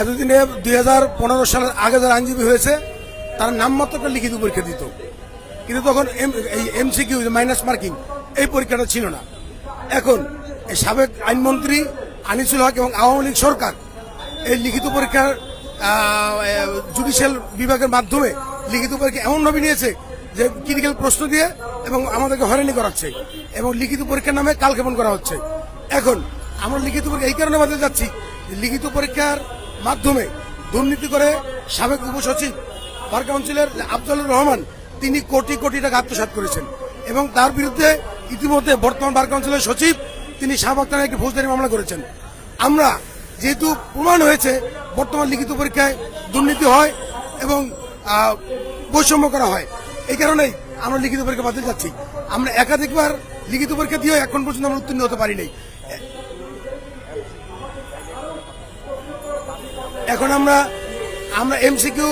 এতদিনে দুই হাজার পনেরো সালের আগে যারা আইনজীবী হয়েছে, তারা নামমাত্র লিখিত পরীক্ষা দিত। কিন্তু তখন এমসিকিউ মাইনাস মার্কিং এই পরীক্ষাটা ছিল না। এখন সাবেক আইনমন্ত্রী আনিসুল হক এবং আওয়ামী লীগ সরকার এই লিখিত পরীক্ষার জুডিশিয়াল বিভাগের মাধ্যমে লিখিত পরীক্ষা এমনভাবে নিয়েছে যে ক্রিটিক্যাল প্রশ্ন দিয়ে এবং আমাদেরকে হয়রানি করাচ্ছে এবং লিখিত পরীক্ষার নামে কালক্ষেপণ করা হচ্ছে। এখন আমরা লিখিত পরীক্ষা এই কারণে বাদে যাচ্ছি লিখিত পরীক্ষার মাধ্যমে দুর্নীতি করে সাবেক উপসচিব বার কাউন্সিলর আফজালুর রহমান তিনি কোটি কোটি টাকা আত্মসাৎ করেছেন। এবং তার বিরুদ্ধে ইতিমধ্যে বর্তমান বার কাউন্সিলের সচিব তিনি শাহবাগ থানায় একটি ফৌজদারি মামলা করেছেন। আমরা যেহেতু প্রমাণ হয়েছে, বর্তমান লিখিত পরীক্ষায় দুর্নীতি হয় এবং বৈষম্য করা হয়। এই কারণেই আমরা লিখিত পরীক্ষা বাতিল যাচ্ছি আমরা একাধিকবার লিখিত পরীক্ষা দিয়েও এখন পর্যন্ত আমরা উত্তীর্ণ হতে পারি নাই। এখন আমরা আমরা এমসিকিউ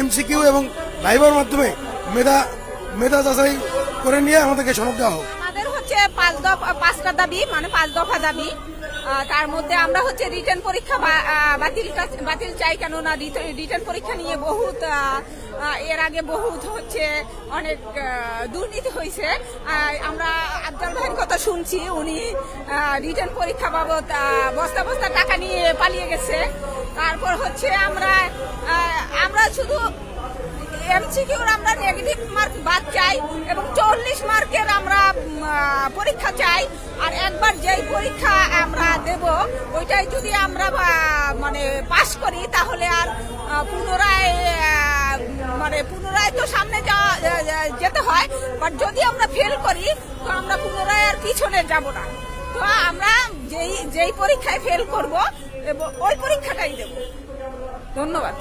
এমসিকিউ এবং ভাইবার মাধ্যমে মেধা মেধা যাচাই করে নিয়ে আমাদেরকে সনদ দেওয়া হোক। আমাদের হচ্ছে পাঁচ দফা, পাঁচটা দাবি মানে পাঁচ দফা দাবি। তার মধ্যে আমরা হচ্ছে রিটার্ন পরীক্ষা বাতিল বাতিল চাই কেননা রিটার্ন পরীক্ষা নিয়ে বহুত এর আগে বহুত হচ্ছে অনেক দুর্নীতি হয়েছে আমরা আফজাল ভাইয়ের কথা শুনছি, উনি রিটার্ন পরীক্ষা বাবদ বস্তা বস্তা টাকা নিয়ে পালিয়ে গেছে। তারপর হচ্ছে আমরা আমরা শুধু এমসিকিউর আমরা নেগেটিভ মার্ক বাদ চাই এবং চল্লিশ মার্কের আমরা পরীক্ষা চাই। আর একবার যেই পরীক্ষা আমরা দেব, ওইটাই যদি আমরা মানে পাশ করি, তাহলে আর পুনরায় মানে পুনরায় তো সামনে যাওয়া যেতে হয়। বাট যদি আমরা ফেল করি, তো আমরা পুনরায় আর পিছনে যাব না। তো আমরা যেই যেই পরীক্ষায় ফেল করব ওই পরীক্ষাটাই দেব। ধন্যবাদ।